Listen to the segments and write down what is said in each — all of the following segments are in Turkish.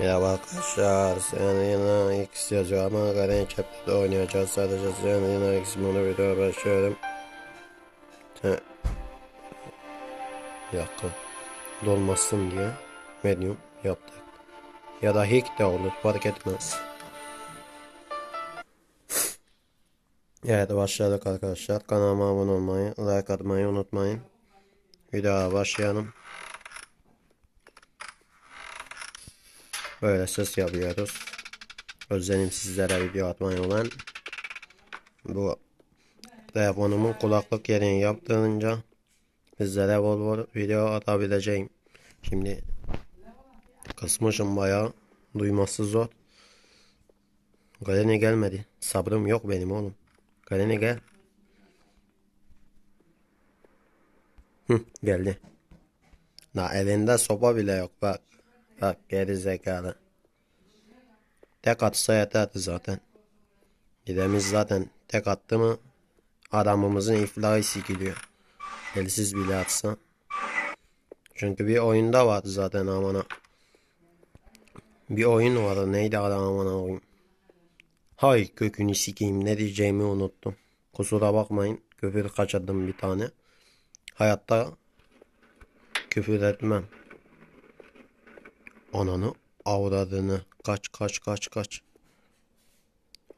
Merhaba arkadaşlar. Selena X yazıyor ama Garen Chapter'da oynayacağız. Sadece Selena X modu videoya başlıyorum. Te bir dakika. Dolmasın diye medium yaptık. Ya da hick de olur fark etmez. Evet başladık arkadaşlar. Kanalıma abone olmayı, like atmayı unutmayın. Videoya başlayalım. Böyle ses yapıyoruz. Özlenim sizlere video atmayı olan. Bu telefonumun kulaklık yerini yaptırınca sizlere bol bol video atabileceğim. Şimdi kısmışım bayağı. Duyması zor. Galene gelmedi. Sabrım yok benim oğlum. Galene gel. Hı, geldi. La elinde sopa bile yok bak. Bak geri zekalı. Tek atsa yeterdi zaten. Gidemiz zaten tek attı mı adamımızın iflahı sikiliyor. Elsiz bile atsa. Çünkü bir oyunda vardı zaten amana. Bir oyun vardı neydi adam amana oyun. Hay kökünü sikeyim ne diyeceğimi unuttum. Kusura bakmayın küfür kaçırdım bir tane. Hayatta küfür etmem. Ananı avradını. Kaç kaç kaç kaç.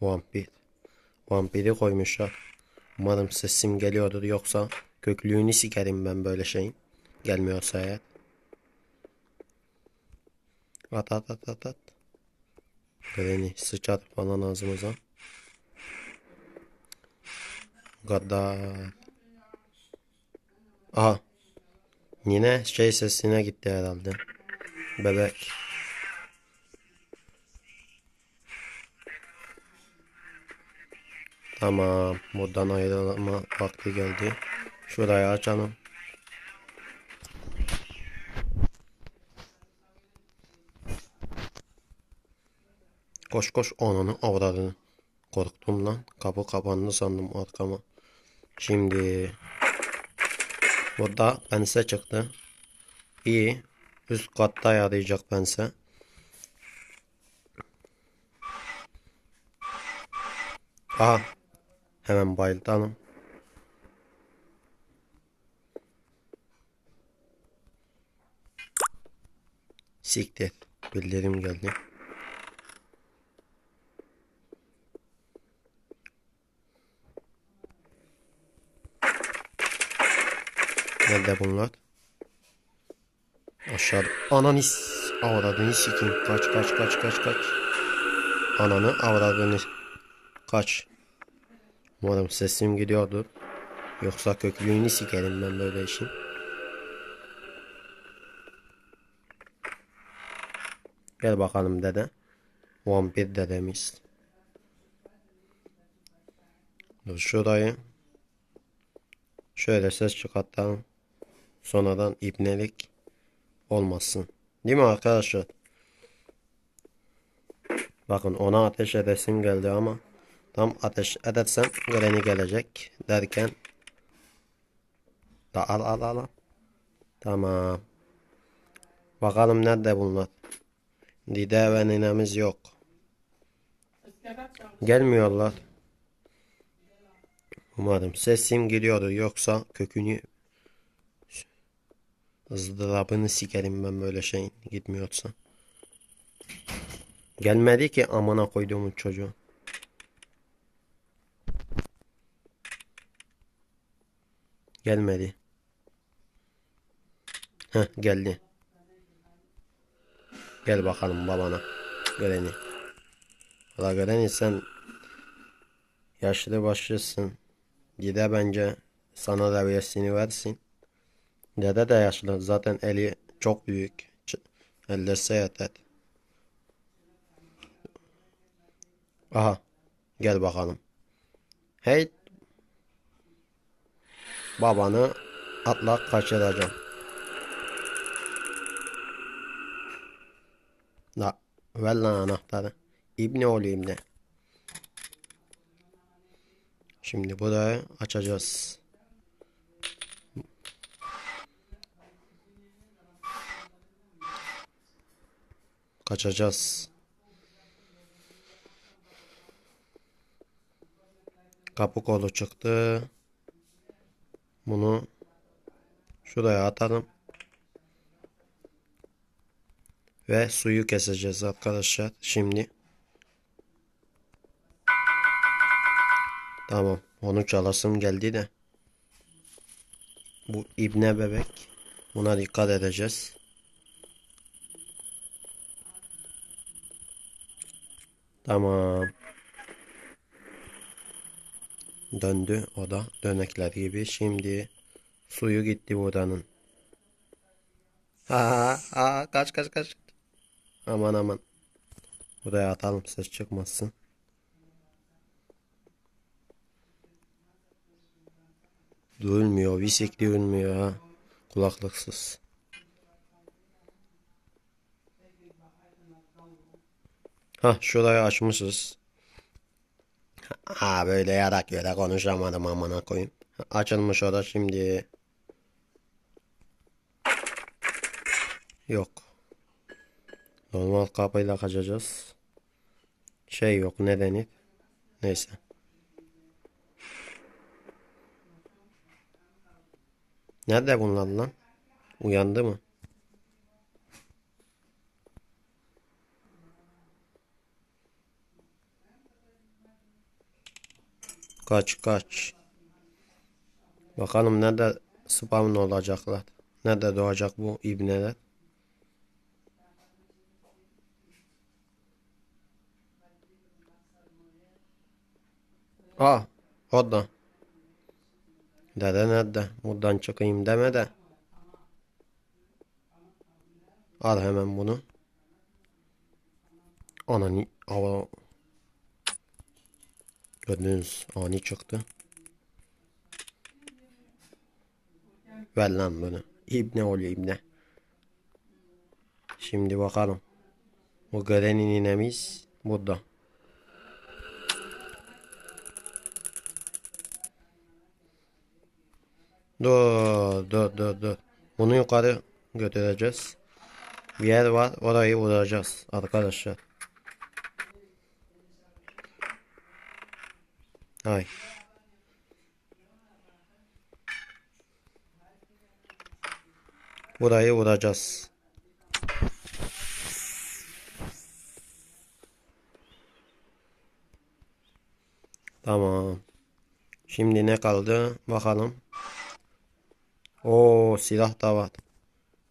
Vampir. Vampiri koymuşlar. Umarım sesim geliyordur yoksa köklüğünü sikerim ben böyle şeyin. Gelmiyorsa eğer. At at at at at. Beni sıçar falan ağzımıza. Gaddar. Aha. Yine şey sesine gitti herhalde. Bebek. Tamam. Buradan ayrılma vakti geldi. Şurayı açalım. Koş koş ananı avradını. Korktum lan. Kapı kapandı sandım arkama. Şimdi burada pense çıktı. İyi. Üst katta yarayacak pense. Aha. Hemen bayıltalım. Siktir. Bildirim geldi. Nerede bunlar? Aşağıda. Ananı avradını sikeyim. Kaç kaç kaç kaç kaç. Ananı avradını. Kaç. Umarım sesim gidiyordur. Yoksa köklüğünü sikerim ben böyle işin. Gel bakalım dede. Vampir dedemiz. Dur şurayı. Şöyle ses çıkartalım. Sonradan ibnelik olmasın. Değil mi arkadaşlar? Bakın ona ateş edesim geldi ama tam ateş edersem Granny gelecek derken da al al al. Tamam. Bakalım nerede bunlar? Dide ve ninemiz yok. Gelmiyorlar. Umarım sesim geliyordur yoksa kökünü ızdırabını sikerim ben böyle şeyin gitmiyorsa. Gelmedi ki amına koyduğumun çocuğu. Gelmedi. Heh geldi. Gel bakalım babana. Granny. Valla Granny sen yaşlı başlısın. Gide bence sana da versin. Dede de yaşlı. Zaten eli çok büyük. Ç- Ellerse yeter. Aha. Gel bakalım. Hey. Babanı atla kaçıracağım. La. Ver lan anahtarı. İbni olayım de. Şimdi burayı açacağız. Kaçacağız. Kapı kolu çıktı. Bunu şuraya atalım. Ve suyu keseceğiz arkadaşlar. Şimdi. Tamam. Onu çalasım geldi de. Bu ibne bebek. Buna dikkat edeceğiz. Tamam. Döndü o da dönekler gibi. Şimdi suyu gitti buranın. Ha ha kaç kaç kaç. Aman aman. Buraya atalım ses çıkmasın. Duyulmuyor. Visik duyulmuyor ha. Kulaklıksız. Ha şurayı açmışız. Ha böyle yarak yere konuşamadım amına koyayım. Açılmış o da şimdi. Yok. Normal kapıyla kaçacağız. Şey yok ne denir? Neyse. Nerede bunlar lan? Uyandı mı? Kaç kaç. Bakalım nerede spawn olacaklar. Nerede doğacak bu ibneler. Aa orada. Dede nerede? Buradan çıkayım deme de. Al hemen bunu. Anani hava Gördünüz ani çıktı. Ver bunu. İbne oluyor ibne. Şimdi bakalım. Bu görenin inemiz burada. Dur dur dur dur. Bunu yukarı götüreceğiz. Bir yer var orayı vuracağız arkadaşlar. Ay. Burayı vuracağız. Tamam. Şimdi ne kaldı? Bakalım. Oo silah da var.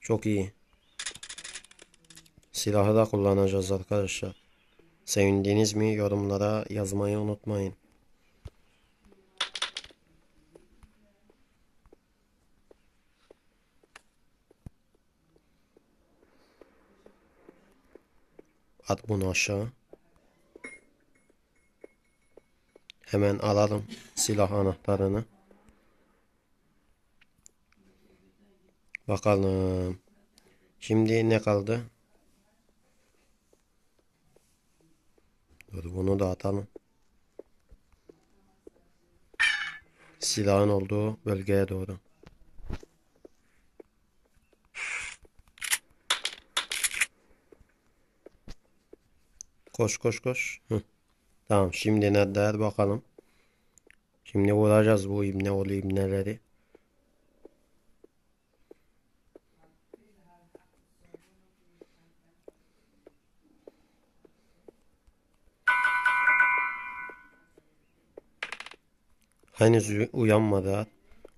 Çok iyi. Silahı da kullanacağız arkadaşlar. Sevindiniz mi? Yorumlara yazmayı unutmayın. At bunu aşağı. Hemen alalım silah anahtarını. Bakalım. Şimdi ne kaldı? Dur bunu da atalım. Silahın olduğu bölgeye doğru. Koş koş koş. Hı. Tamam şimdi ne der bakalım. Şimdi vuracağız bu ibne oğlu ibneleri. Henüz uy- uyanmadı.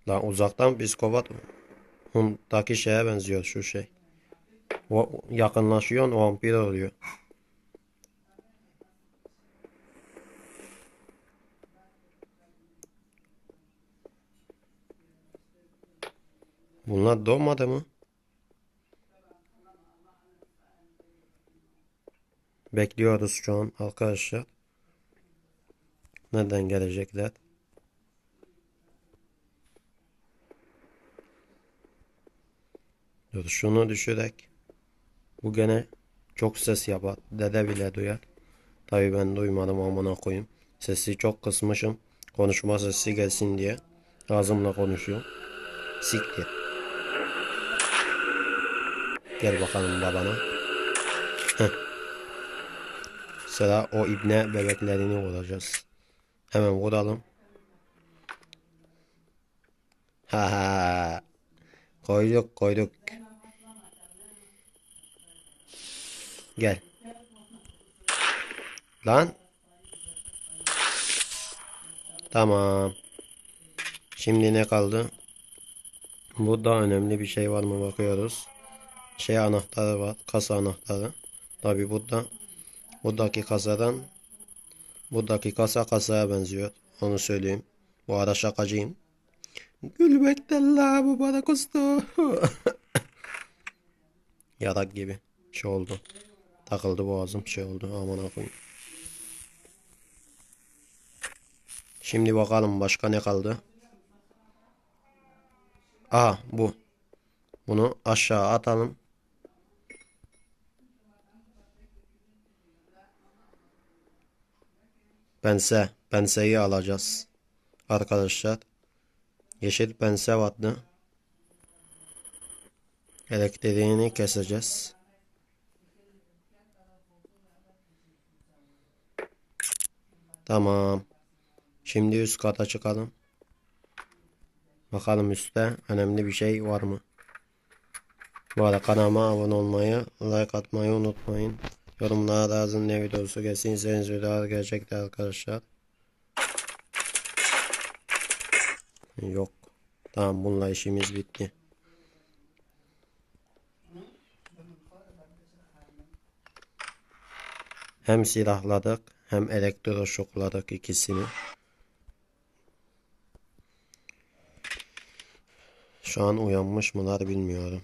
Lan uzaktan psikopat Hundaki şeye benziyor şu şey. O yakınlaşıyor vampir oluyor. Bunlar doğmadı mı? Bekliyoruz şu an arkadaşlar. Nereden gelecekler? Dur şunu düşürek. Bu gene çok ses yapar. Dede bile duyar. Tabi ben duymadım amına koyayım. Sesi çok kısmışım. Konuşma sesi gelsin diye. Ağzımla konuşuyorum. Siktir. Gel bakalım babana. Sıra o ibne bebeklerini vuracağız. Hemen vuralım. Ha ha. Koyduk koyduk. Gel. Lan. Tamam. Şimdi ne kaldı? Burada önemli bir şey var mı bakıyoruz. Şey anahtarı var. Kasa anahtarı. Tabi burada. Buradaki kasadan buradaki kasa kasaya benziyor. Onu söyleyeyim. Bu arada şakacıyım. Gülmekten la bu bana kustu. Yarak gibi. Şey oldu. Takıldı boğazım şey oldu. Aman akıyım. Şimdi bakalım başka ne kaldı. Aha bu. Bunu aşağı atalım. Pense. Penseyi alacağız. Arkadaşlar. Yeşil pense vardı. Elektriğini keseceğiz. Tamam. Şimdi üst kata çıkalım. Bakalım üstte önemli bir şey var mı? Bu arada kanalıma abone olmayı, like atmayı unutmayın. Yorumlara da yazın ne videosu gelsin. İzlediğiniz videolar gelecekti arkadaşlar. Yok. Tamam bununla işimiz bitti. Hem silahladık hem elektroşokladık ikisini. Şu an uyanmış mılar bilmiyorum.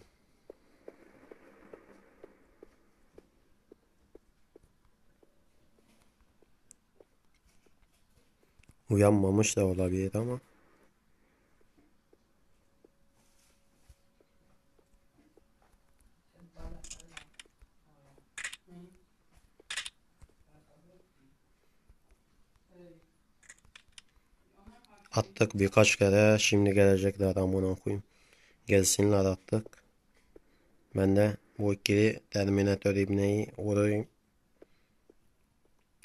Uyanmamış da olabilir ama. Attık birkaç kere şimdi gelecekler amına koyayım. Gelsinler attık. Ben de bu ikili Terminator ibneyi vurayım.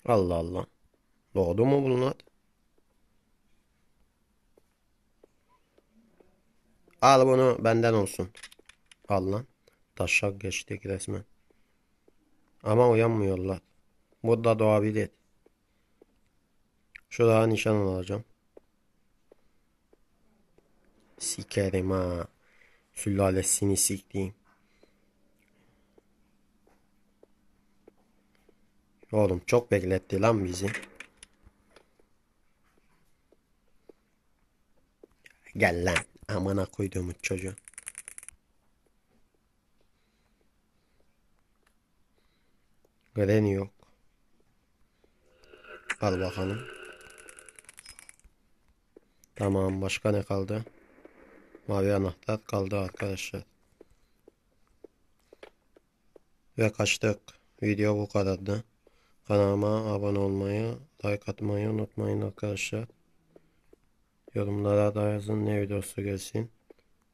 Allah Allah. Doğdu mu bunlar? Al bunu benden olsun. Al lan. Taşak geçtik resmen. Ama uyanmıyorlar. Burada doğabilir. Şuraya nişan alacağım. Sikerim ha. Sülalesini siktiğim. Oğlum çok bekletti lan bizi. Gel lan. Amına koyduğumun çocuğu. Granny yok. Al bakalım. Tamam başka ne kaldı? Mavi anahtar kaldı arkadaşlar. Ve kaçtık. Video bu kadardı. Kanalıma abone olmayı, like atmayı unutmayın arkadaşlar. Yorumlara da yazın ne videosu gelsin.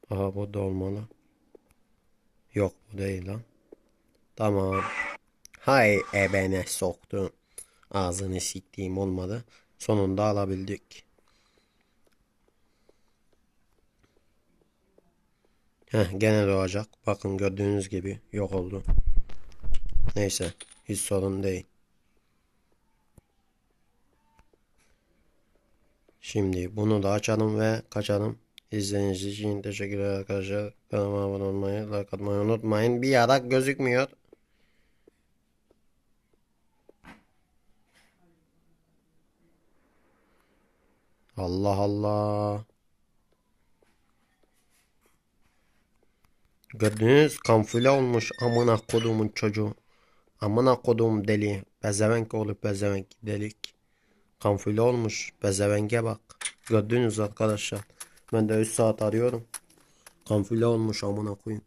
Aha bu da. Yok bu değil lan. Tamam. Hay ebene soktu. Ağzını siktiğim olmadı. Sonunda alabildik. Heh gene doğacak. Bakın gördüğünüz gibi yok oldu. Neyse hiç sorun değil. Şimdi bunu da açalım ve kaçalım. İzlediğiniz için teşekkürler arkadaşlar. Kanalıma abone olmayı, like atmayı unutmayın. Bir yarak gözükmüyor. Allah Allah. Gördünüz kamufle olmuş amına kodumun çocuğu. Amına kodum deli. Bezevenk olup bezevenk delik. Kamufle olmuş. Bezevenge bak. Gördünüz arkadaşlar. Ben de 3 saat arıyorum. Kamufle olmuş amına koyayım.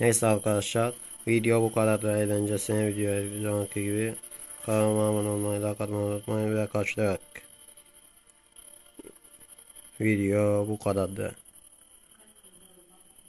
Neyse arkadaşlar. Video bu kadar da eğlencesine video zamanki gibi. Kanalıma abone olmayı, like atmayı unutmayın ve kaçtık. Video bu kadardı.